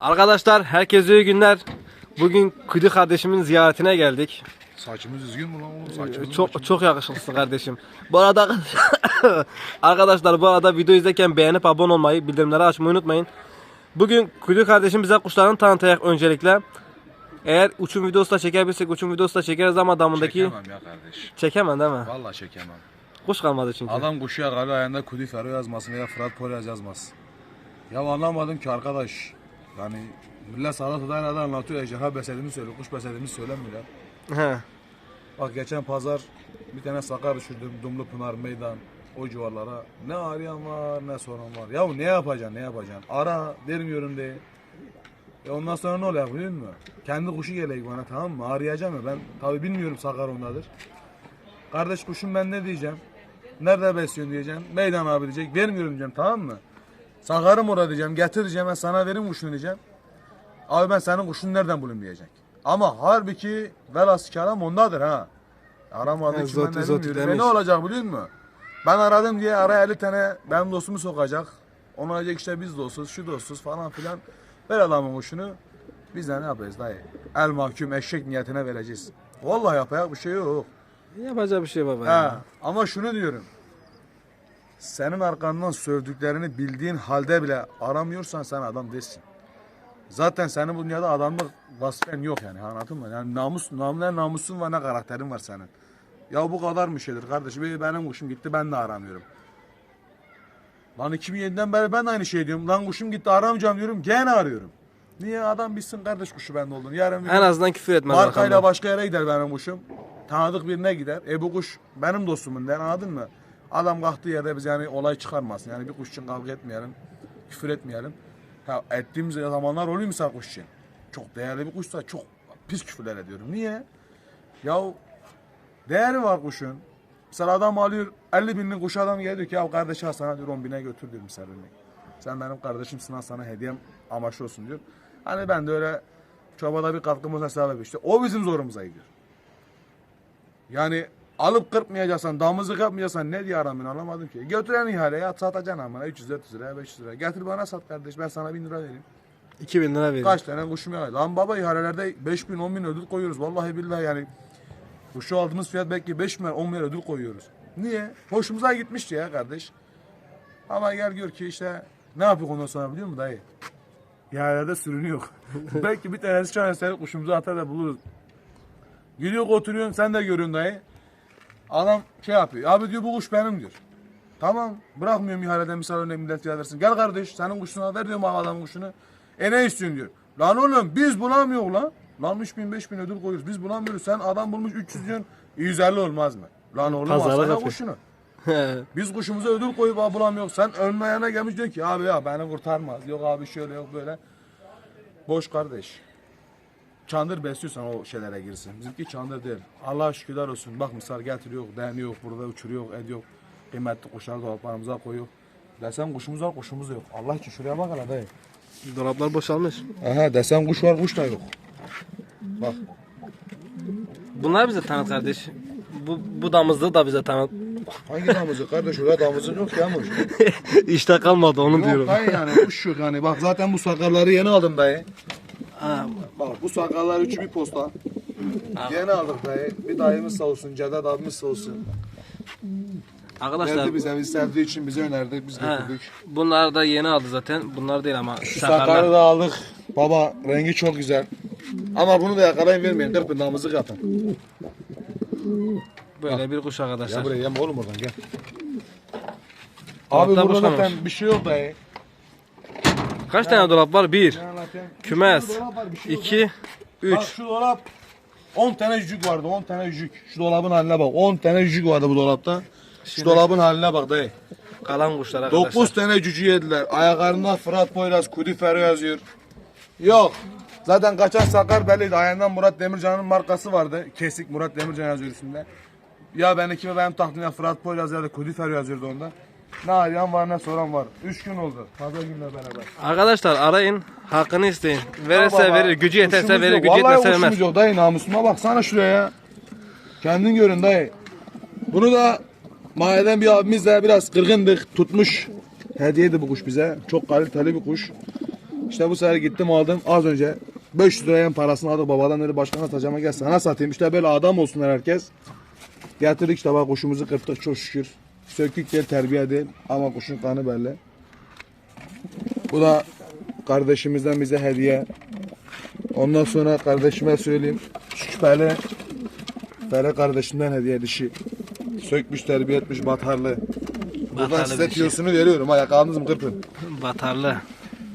Arkadaşlar herkese iyi günler. Bugün Kudi kardeşimin ziyaretine geldik. Saçımız düzgün mü lan oğlum? Saçımız Çok çok yakışıklısın kardeşim. Bu arada arkadaşlar bu arada video izlerken beğenip abone olmayı, bildirimleri açmayı unutmayın. Bugün Kudi kardeşim bize kuşlarını tanıtacak öncelikle. Eğer uçum videosu da çekebilirsek uçum videosu da çekeriz ama damındaki Çekemem ya kardeş. çekemem değil mi? Vallahi çekemem. Kuş kalmadı çünkü. Adam kuşuya kalıyor ayağında Kudi Fero yazmasın veya Fırat Poyraz yazmaz. Ya anlamadım ki arkadaş. Yani millet odayla da anlatıyor. Ejderha beslediğini söylüyor. Kuş beslediğini söylemiyor ya. He. Bak geçen pazar bir tane sakar düşürdüm. Dumlu Pınar meydan. O civarlara. Ne arayan var ne soran var. Ya ne yapacaksın ne yapacaksın. Ara vermiyorum diye. E ondan sonra ne oluyor biliyor musun? Kendi kuşu gelecek bana tamam mı? Arayacağım ya ben tabi bilmiyorum sakar ondadır. Kardeş kuşum ben ne diyeceğim? Nerede besliyorsun diyeceğim. Meydan abi diyecek. Vermiyorum diyeceğim tamam mı? Sakarım orada diyeceğim. Getir diyeceğim ben sana verim kuşunu diyeceğim. Abi ben senin kuşunu nereden bulayım diyecek. Ama halbuki velhasıl kelam ondadır ha. Aramadı He, ki ben zotu ne zotu bilmiyorum. E demiş. ne olacak biliyor musun? Ben aradım diye araya 50 tane benim dostumu sokacak. Ona diyecek işte biz dostuz, şu dostuz falan filan. Ver adamın kuşunu. Biz de ne yapacağız dayı? El mahkum eşek niyetine vereceğiz. Vallahi yapacak bir şey yok. Yapacak bir şey baba. Ha, ya. ama şunu diyorum. Senin arkandan sövdüklerini bildiğin halde bile aramıyorsan sen adam değilsin. Zaten senin bu dünyada adamlık vasfen yok yani anladın mı? Yani namus, nam, ne namusun var ne karakterin var senin. Ya bu kadar mı şeydir kardeşim? Benim- kuşum gitti ben de aramıyorum. Lan 2007'den beri ben de aynı şey diyorum. Lan kuşum gitti aramayacağım diyorum gene arıyorum. Niye adam bilsin kardeş kuşu bende olduğunu. Yarın En azından küfür etmez Markayla arkamdan. başka yere gider benim kuşum. Tanıdık birine gider. E bu kuş benim dostumun der anladın mı? Adam kalktığı yerde biz yani olay çıkarmasın. Yani bir kuş için kavga etmeyelim. Küfür etmeyelim. Ha, ettiğimiz zamanlar oluyor mesela kuş için. Çok değerli bir kuşsa çok pis küfürler ediyorum. Niye? Ya değeri var kuşun. Mesela adam alıyor 50 binlik kuş adam geliyor ki ya kardeş al sana diyor 10 bine götür diyor mesela. Sen benim kardeşimsin al sana hediyem amaçlı olsun diyor. Hani ben de öyle çobada bir katkımız hesabı işte o bizim zorumuza gidiyor. Yani alıp kırpmayacaksan, damızlık yapmayacaksan ne diye aramıyorsun anlamadım ki. Götüren ihaleye at satacaksın amına 300 400 liraya 500 liraya. Getir bana sat kardeş ben sana 1000 lira vereyim. 2000 lira verin. Kaç tane kuşum ya. Lan baba ihalelerde 5000 10 bin ödül koyuyoruz. Vallahi billahi yani. Kuşu aldığımız fiyat belki 5 bin 10 bin ödül koyuyoruz. Niye? Hoşumuza gitmişti ya kardeş. Ama gel gör ki işte ne yapıyor ondan sonra biliyor musun dayı? İhalelerde sürünüyor. belki bir tanesi çaresel kuşumuzu atar da buluruz. Gidiyor oturuyorsun sen de görüyorsun dayı. Adam şey yapıyor. Abi diyor bu kuş benim diyor. Tamam bırakmıyorum ihaleden misal örnek millet versin. Gel kardeş senin kuşuna ver diyorum adamın kuşunu. E ne istiyorsun diyor. Lan oğlum biz bulamıyoruz lan. Lan 3000 5000 ödül koyuyoruz. Biz bulamıyoruz. Sen adam bulmuş 300 diyorsun. 150 olmaz mı? Lan oğlum Pazarlık alsana yapıyor. kuşunu. Biz kuşumuza ödül koyup abi bulamıyoruz. Sen önüne ayağına gelmiş diyorsun ki abi ya beni kurtarmaz. Yok abi şöyle yok böyle. Boş kardeş. Çandır besliyorsan o şeylere girsin. Bizimki çandır değil. Allah şükürler olsun. Bak misal getiriyor, deniyor, burada uçuruyor, ediyor. Kıymetli kuşları dolaplarımıza koyuyor. Desem kuşumuz var, kuşumuz yok. Allah için şuraya bak hele dayı. Dolaplar boşalmış. Aha desem kuş var, kuş da yok. Bak. Bunlar bize tanıt kardeş. Bu, bu damızlığı da bize tanıt. Hangi damızlık kardeş? Orada damızlık yok ya kuş. işte kalmadı onu Yok diyorum. dayı yani kuş yok yani. Bak zaten bu sakalları yeni aldım dayı. Ha, bu sakallar üçü bir posta. Yeni aldık dayı. Bir dayımız sağ olsun, Cedat abimiz sağ olsun. arkadaşlar Verdi bize, biz sevdiği için bize önerdik, biz ha, götürdük. bunlar da yeni aldı zaten. Bunlar değil ama Şu sakarlar. sakarı da aldık. Baba rengi çok güzel. Ama bunu da yakalayın vermeyin. Kırpın damızlık yapın. Böyle bir kuş arkadaşlar. Ya buraya yeme oğlum oradan gel. Abi burada boşalmamış. zaten bir şey yok dayı. Kaç tane dolap var? Bir, kümes, şey iki, üç. Bak şu dolap 10 tane cücük vardı 10 tane cücük. Şu dolabın haline bak 10 tane cücük vardı bu dolapta. Şu dolabın haline bak dayı. Kalan kuşlar arkadaşlar. 9 tane cücü yediler. Ayaklarında Fırat Poyraz, Kudi Fero yazıyor. Yok. Zaten kaçan sakar belliydi. Ayağından Murat Demircan'ın markası vardı. Kesik Murat Demircan yazıyor üstünde. Ya benimki ve benim takdimde Fırat Poyraz ya da Kudi Fero yazıyordu onda. Ne arayan var ne soran var. 3 gün oldu. Pazar günle beraber. Arkadaşlar arayın. Hakkını isteyin. Verirse baba, verir. Gücü yeterse verir. yok. Gücü Vallahi yetmezse vermez. yok dayı namusuma baksana şuraya ya. Kendin görün dayı. Bunu da mahalleden bir abimizle biraz kırgındık. Tutmuş. Hediyeydi bu kuş bize. Çok kaliteli bir kuş. İşte bu sefer gittim aldım az önce 500 liraya parasını aldık babadan dedi başkana satacağıma gel sana satayım. İşte böyle adam olsunlar herkes. Getirdik işte bak kuşumuzu kırptık çok şükür. Sökük değil terbiye değil ama kuşun kanı belli. Bu da kardeşimizden bize hediye. Ondan sonra kardeşime söyleyeyim. Şüpheli Fere kardeşimden hediye dişi. Sökmüş terbiye etmiş batarlı. Buradan Batarlı size dişi. tüyosunu veriyorum. Ha yakaladınız mı kırpın. Batarlı.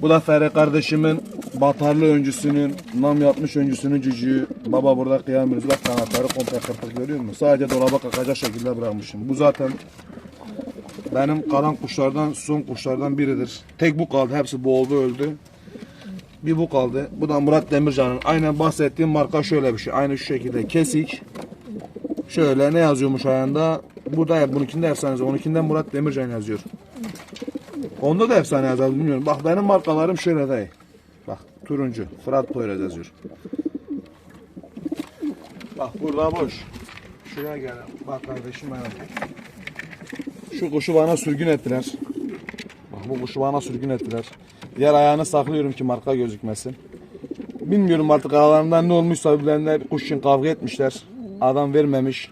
Bu da Fere kardeşimin batarlı öncüsünün, nam yapmış öncüsünün cücüğü. Baba burada kıyamıyoruz. Bak kanatları komple kırpık görüyor musun? Sadece dolaba kakacak şekilde bırakmışım. Bu zaten benim kalan kuşlardan, son kuşlardan biridir. Tek bu kaldı. Hepsi boğuldu, öldü. Bir bu kaldı. Bu da Murat Demircan'ın. Aynen bahsettiğim marka şöyle bir şey. Aynı şu şekilde kesik. Şöyle ne yazıyormuş ayağında? Burada ya bununkinde efsanesi. Onunkinden Murat Demircan yazıyor. Onda da efsane yazar bilmiyorum. Bak benim markalarım şöyle dayı. Turuncu. Fırat Poyraz yazıyor. Bak burada boş. Şuraya gel. Bak kardeşim benim. Şu kuşu bana sürgün ettiler. Bak bu kuşu bana sürgün ettiler. Diğer ayağını saklıyorum ki marka gözükmesin. Bilmiyorum artık aralarından ne olmuşsa birbirlerine kuş için kavga etmişler. Adam vermemiş.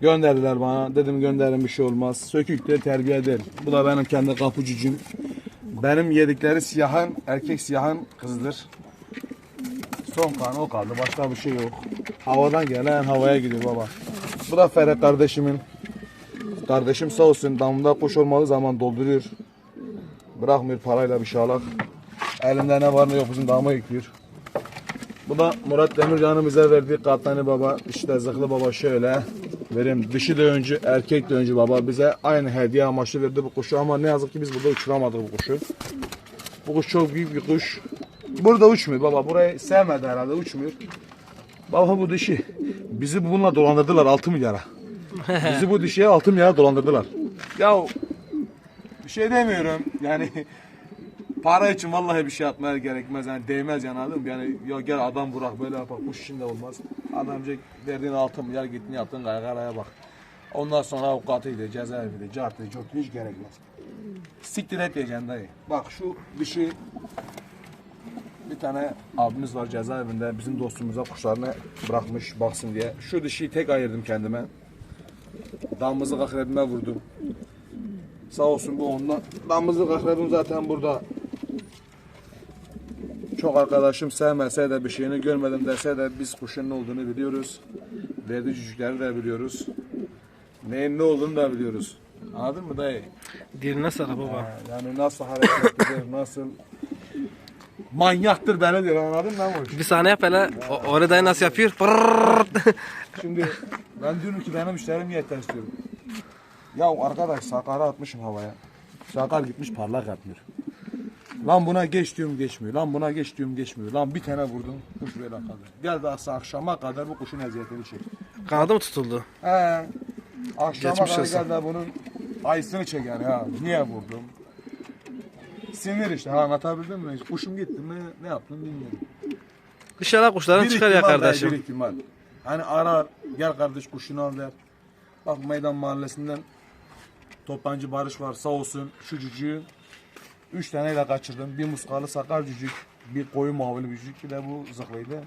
Gönderdiler bana. Dedim gönderin bir şey olmaz. Sökük de terbiye eder. Bu da benim kendi kapıcıcım. Benim yedikleri siyahın, erkek siyahın kızıdır. Son kanı o kaldı. Başka bir şey yok. Havadan gelen havaya gidiyor baba. Bu da Ferhat kardeşimin. Kardeşim sağ olsun damda kuş olmadığı zaman dolduruyor. Bırakmıyor parayla bir şey alak. Elinde ne var ne yok bizim dama yüklüyor. Bu da Murat Demircan'ın bize verdiği Katlani Baba. İşte Zıhlı Baba şöyle. Vereyim. Dişi de öncü, erkek de öncü baba. Bize aynı hediye amaçlı verdi bu kuşu ama ne yazık ki biz burada uçuramadık bu kuşu. Bu kuş çok büyük bir kuş. Burada uçmuyor baba. Burayı sevmedi herhalde uçmuyor. Baba bu dişi. Bizi bununla dolandırdılar 6 milyara. Bizi bu dişiye 6 milyara dolandırdılar. Ya bir şey demiyorum. Yani para için vallahi bir şey atmaya gerekmez. Yani değmez yani anladın mı? Yani ya gel adam bırak böyle yapar. Kuş işinde olmaz. Adamca verdiğin 6 milyar gittin yaptın gargaraya bak. Ondan sonra avukatıydı, cezaeviydi, cartıydı, curtuydu, hiç gerekmez. Siktir et diyeceksin dayı. Bak şu dişi bir tane abimiz var cezaevinde bizim dostumuza kuşlarını bırakmış baksın diye. Şu dişiyi tek ayırdım kendime. Damızlık akrebime vurdum. Sağ olsun bu ondan. Damızlık akrebim zaten burada. Çok arkadaşım sevmese de bir şeyini görmedim dese de biz kuşun ne olduğunu biliyoruz. Verdiği cücükleri de biliyoruz. Neyin ne olduğunu da biliyoruz. Anladın mı dayı? Diline sarı baba. Yani nasıl hareketlidir, nasıl manyaktır beni diyor anladın mı? Bir saniye yap hele. Orada nasıl yapıyor? Şimdi ben diyorum ki benim müşterim yeter istiyorum. Ya arkadaş sakarı atmışım havaya. Sakar gitmiş parlak atmıyor. Lan buna geç diyorum geçmiyor. Lan buna geç diyorum geçmiyor. Lan bir tane vurdum kuş böyle kaldı. Gel daha akşama kadar bu kuşun eziyetini çek. Kanadı mı tutuldu? He. Akşama Geçmiş kadar olsun. gel de bunun ayısını çeker ya. Niye vurdum? Sinir işte ha, anlatabildim mi? Kuşum gitti mi ne yaptım bilmiyorum. İnşallah kuşların çıkar ya ihtimal kardeşim. Bir ihtimal. Hani arar gel kardeş kuşunu al der. Bak meydan mahallesinden Toplancı Barış var sağ olsun şu cücüğü. Üç taneyle kaçırdım. Bir muskalı sakar cücük, bir koyu mavili cücük, bir de bu zıklıydı.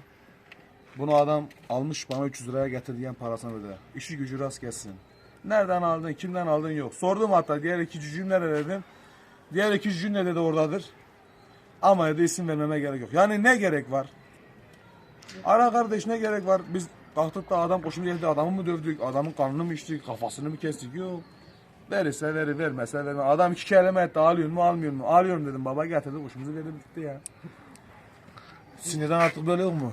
Bunu adam almış bana 300 liraya getir parasını öde. İşi gücü rast gelsin. Nereden aldın, kimden aldın yok. Sordum hatta diğer iki cücüğüm nerede dedim. Diğer iki cücüğüm ne dedi oradadır. Ama dedi isim vermeme gerek yok. Yani ne gerek var? Ara kardeş ne gerek var? Biz kalktık da adam koşum geldi adamı mı dövdük? Adamın kanını mı içtik? Kafasını mı kestik? Yok. Verirse verir, vermezse vermez. Adam iki kelime etti. Alıyor mu, almıyor mu? Alıyorum dedim. Baba getirdi kuşumuzu verdi bitti ya. Sinirden artık böyle yok mu?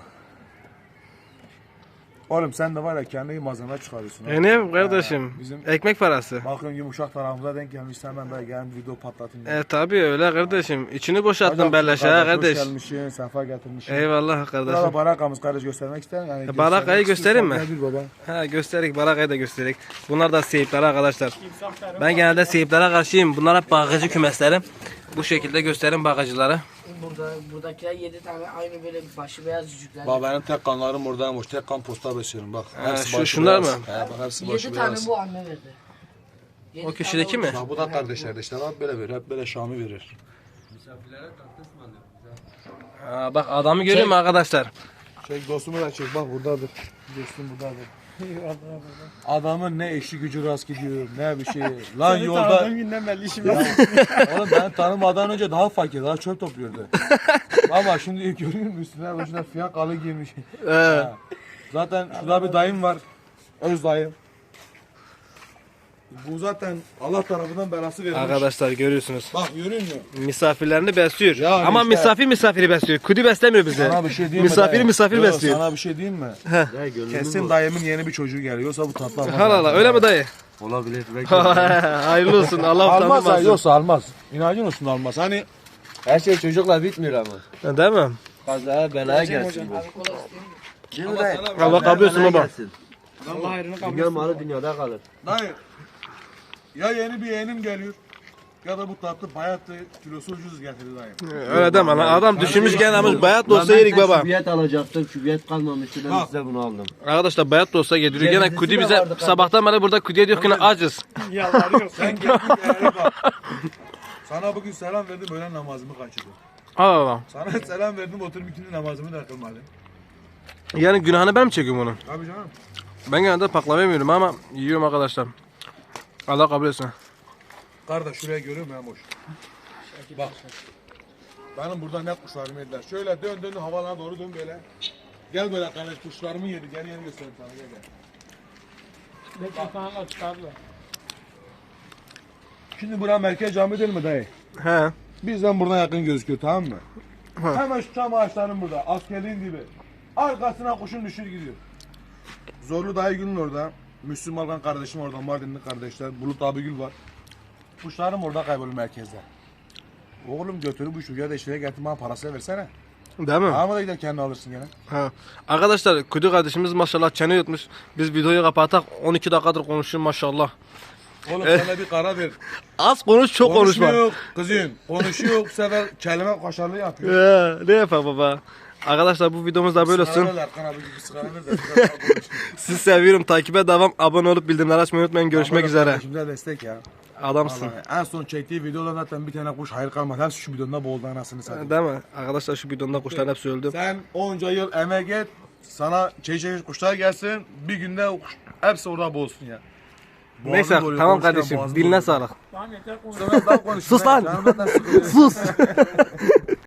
Oğlum sen de var ya kendi malzeme çıkarıyorsun. E ne yapayım kardeşim? Ha, bizim- Ekmek parası. Bakıyorum yumuşak tarafımıza denk gelmiş. Hemen böyle gelin video patlatayım. E tabi öyle kardeşim. İçini boşalttın Hocam, belleşe ha Hoş kardeş. gelmişsin, sefa getirmişsin. Eyvallah Burada kardeşim. barakamız kardeş göstermek ister misin? Yani E, barakayı göstereyim mi? baba. Ha gösterik barakayı da gösterik. Bunlar da seyipler arkadaşlar. Ben genelde seyiplere karşıyım. Bunlar hep bagacı kümeslerim. Bu şekilde gösterin bagacıları. Burada buradakiler 7 tane aynı böyle başı beyaz cücükler. Bak benim tek kanlarım buradaymış. Tek kan posta besliyorum bak. Ha, şu- şunlar mı? He, bak hepsi başı 7 tane beyaz. bu anne verdi. Yedi O tane köşedeki mi? Bak bu da kardeşler de işte bak böyle verir. Hep böyle Şam'ı verir. Aa, bak adamı görüyor musun arkadaşlar? Çek dostumu da çek bak buradadır. Dostum buradadır. Adamın ne eşi gücü rast gidiyor ne bir şey. Lan yolda günden belli işim Ya, oğlum ben tanımadan önce daha fakir, daha çöp topluyordu. Ama şimdi görüyor musun üstüne başına fiyakalı giymiş. Ha. Zaten şurada bir dayım var. Öz dayım. Bu zaten Allah tarafından belası verilmiş. arkadaşlar görüyorsunuz. Bak görüyor musun? Misafirlerini besliyor. Ya Ama işte. misafir misafiri besliyor. Kudi beslemiyor bizi. Sana bir şey diyeyim mi? Misafir dayı? misafir Yo, besliyor. Sana bir şey diyeyim mi? Kesin dayımın yeni bir çocuğu geliyor. Yoksa bu tatlı almaz. Hala hala öyle mi dayı? Olabilir. Hayırlı olsun. Allah Almaz ha, yoksa almaz. İnacın olsun almaz. Hani Her şey çocukla bitmiyor ama. Değil mi? Kazaya belaya gelsin bu. Değil mi dayı? Allah kabul etsin baba. Dünya malı dünyada kalır. dayı ya yeni bir yeğenim geliyor ya da bu tatlı bayattı kilosu ucuz getirdi dayı. Öyle deme lan. Adam düşünmüş gene almış. Bayat da Lan olsa de baba. Şubiyet alacaktım. Şubiyet kalmamıştı. Ben Bak. size bunu aldım. Arkadaşlar bayat da olsa yediriyor. Gene Cevizlisi Kudi de bize vardı sabahtan beri burada Kudi'ye diyor ki ne acız. Sen geldin gelene bak. Sana bugün selam verdim öğlen namazımı kaçırdım. Allah Allah. Sana selam verdim oturup ikindi namazımı da kılmadım. Yani günahını ben mi çekiyorum bunun? Abi canım. Ben genelde baklava yemiyorum ama yiyorum arkadaşlar. Allah kabul etsin. Kardeş şuraya görüyor musun boş? Bak. Benim burada ne kuşlarımı yediler. Şöyle dön dön havalara doğru dön böyle. Gel böyle kardeş kuşlarımı yedi. Gel yeni göstereyim sana gel gel. Şimdi bura merkez cami değil mi dayı? He. Bizden buradan yakın gözüküyor tamam mı? Hemen şu çam ağaçlarının burada. Askerliğin dibi. Arkasına kuşun düşür gidiyor. Zorlu dayı günün orada. Müslüm Alkan kardeşim orada. Mardinli kardeşler. Bulut abi Gül var. Kuşlarım orada kaybolur merkezde. Oğlum götürü bu çocuğa da işine getir bana parasını versene. Değil mi? Ama da gider kendini alırsın gene. Ha. Arkadaşlar Kudi kardeşimiz maşallah çene yutmuş. Biz videoyu kapatak 12 dakikadır konuşuyor maşallah. Oğlum sana bir karar ver. Az konuş çok konuşma. Konuşmuyor kızım. Konuşuyor bu sefer kelime kaşarlığı yapıyor. Ee, ne yapar baba? Arkadaşlar bu videomuz da böyle olsun. Sizi seviyorum. Takibe devam. Abone olup bildirimleri açmayı unutmayın. Görüşmek üzere. Şimdi destek ya. Adamsın. Vallahi en son çektiği videoda zaten bir tane kuş hayır kalmadı. Hepsi şu bidonda boğuldu anasını satayım. Değil mi? Arkadaşlar şu bidonda kuşların hepsi öldü. Sen onca yıl emek et. Sana çeşit çeşit kuşlar gelsin. Bir günde o kuş, hepsi orada boğulsun ya. Boğazın Neyse doluyor, tamam konuşurken kardeşim. Diline sağlık. Daha konuşayım Sus lan. Sus.